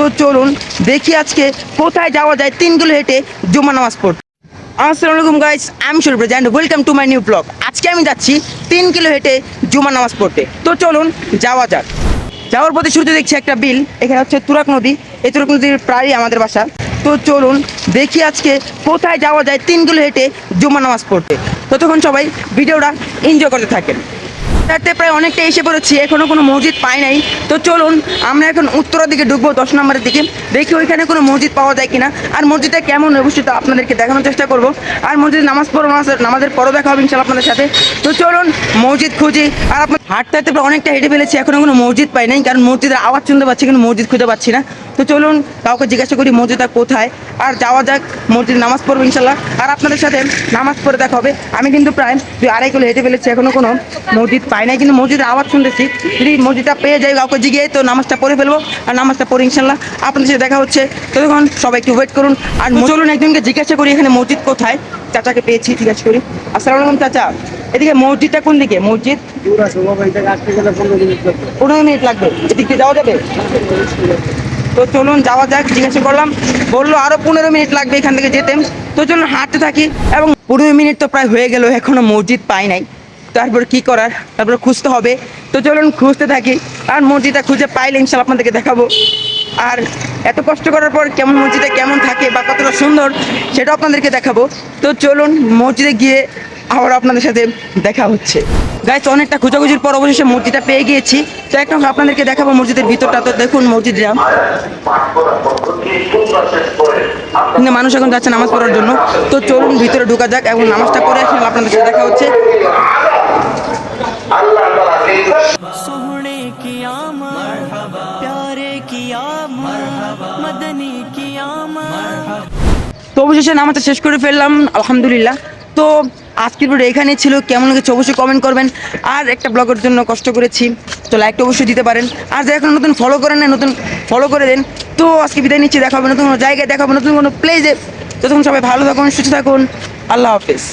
তো চলুন দেখি আজকে কোথায় যাওয়া যায় তিন কিলো হেঁটে জুমা নামাজ পড়তে। আসসালামু আলাইকুম গাইস আমি শুরু and welcome to my new blog আজকে আমি যাচ্ছি তিন কিলো হেঁটে জুমা নামাজ পড়তে। তো চলুন যাওয়া যাক। যাওয়ার পথে শুরুতে দেখছি একটা বিল, এখানে হচ্ছে তুরাক নদী। এই তুরাক নদীর প্রায়ই আমাদের বাসা। তো চলুন দেখি আজকে কোথায় যাওয়া যায় তিন কিলো হেঁটে জুমা নামাজ পড়তে। ততক্ষণ সবাই ভিডিওটা এনজয় করতে থাকেন। চারটে প্রায় অনেকটা এসে পড়েছি, এখনও কোনো মসজিদ পাই নাই। তো চলুন, আমরা এখন উত্তরের দিকে ঢুকবো, দশ নম্বরের দিকে। দেখি ওইখানে কোনো মসজিদ পাওয়া যায় কিনা। আর মসজিদটা কেমন অবশ্যই তো আপনাদেরকে দেখানোর চেষ্টা করব। আর মসজিদ নামাজ পড়ো নামাজ নামাজের পরও দেখা হবে ইনশাল্লাহ আপনাদের সাথে। তো চলুন, মসজিদ খুঁজি। আর আপনার হাঁটতে হাঁটতে প্রায় অনেকটা হেঁটে ফেলেছি, এখনও কোনো মসজিদ পাই নাই, কারণ মসজিদের আওয়াজ শুনতে পাচ্ছি, কিন্তু মসজিদ খুঁজে পাচ্ছি না। তো চলুন, কাউকে জিজ্ঞাসা করি মসজিদটা কোথায়। আর যাওয়া যাক, মসজিদ নামাজ পড়ব ইনশাল্লাহ আর আপনাদের সাথে নামাজ পড়ে দেখা হবে। আমি কিন্তু প্রায় দুই আড়াই কিলো হেঁটে ফেলেছি, এখনও কোনো মসজিদ পাই নাই কিন্তু মসজিদের আওয়াজ শুনতেছি। যদি মসজিদটা পেয়ে যাই কাউকে জিগিয়ে তো নামাজটা পড়ে ফেলব। আর নামাজটা পড়ে ইনশাল্লাহ আপনাদের সাথে দেখা হচ্ছে। ততক্ষণ সবাই একটু ওয়েট করুন। আর চলুন একজনকে জিজ্ঞাসা করি এখানে মসজিদ কোথায়? চাচাকে পেয়েছি জিজ্ঞাসা করি। আসসালামু আলাইকুম চাচা। এদিকে মসজিদটা কোন দিকে? মসজিদ? পনেরো মিনিট লাগবে। পনেরো মিনিট লাগবে এদিক দিয়ে যাওয়া যাবে? তো চলুন যাওয়া যাক জিজ্ঞাসা করলাম। বলল আরও পনেরো মিনিট লাগবে এখান থেকে যেতে। তো চলুন হাঁটতে থাকি। এবং পনেরো মিনিট তো প্রায় হয়ে গেল এখনও মসজিদ পাই নাই। তারপর কি করার? তারপর খুঁজতে হবে। তো চলুন খুঁজতে থাকি। আর মসজিদটা খুঁজে পাইলে ইনশাল আপনাদেরকে দেখাবো। আর এত কষ্ট করার পর কেমন মসজিদে কেমন থাকে বা কতটা সুন্দর, সেটাও আপনাদেরকে দেখাবো। তো চলুন মসজিদে গিয়ে আবার আপনাদের সাথে দেখা হচ্ছে। গাইস অনেকটা খোঁজাখুঁজির পর অবশেষে মসজিদটা পেয়ে গিয়েছি। তো একটা আপনাদেরকে দেখাবো মসজিদের ভিতরটা। তো দেখুন মসজিদটা কিন্তু মানুষ এখন যাচ্ছে নামাজ পড়ার জন্য। তো চলুন ভিতরে ঢুকা যাক এবং নামাজটা পড়ে আসলে আপনাদের সাথে দেখা হচ্ছে। সোহনে প্যারে কি তো অবশেষে নামাজটা শেষ করে ফেললাম আলহামদুলিল্লাহ। তো আজকের ভিডিও এখানেই ছিল। কেমন লেগেছে অবশ্যই কমেন্ট করবেন। আর একটা ব্লগের জন্য কষ্ট করেছি তো লাইকটা অবশ্যই দিতে পারেন। আর যারা এখন নতুন ফলো করেন না নতুন ফলো করে দেন তো আজকে বিদায় নিচ্ছি। দেখাবো নতুন কোনো জায়গায় দেখাবো নতুন কোনো প্লেজে তখন সবাই ভালো থাকুন সুস্থ থাকুন। আল্লাহ হাফেজ।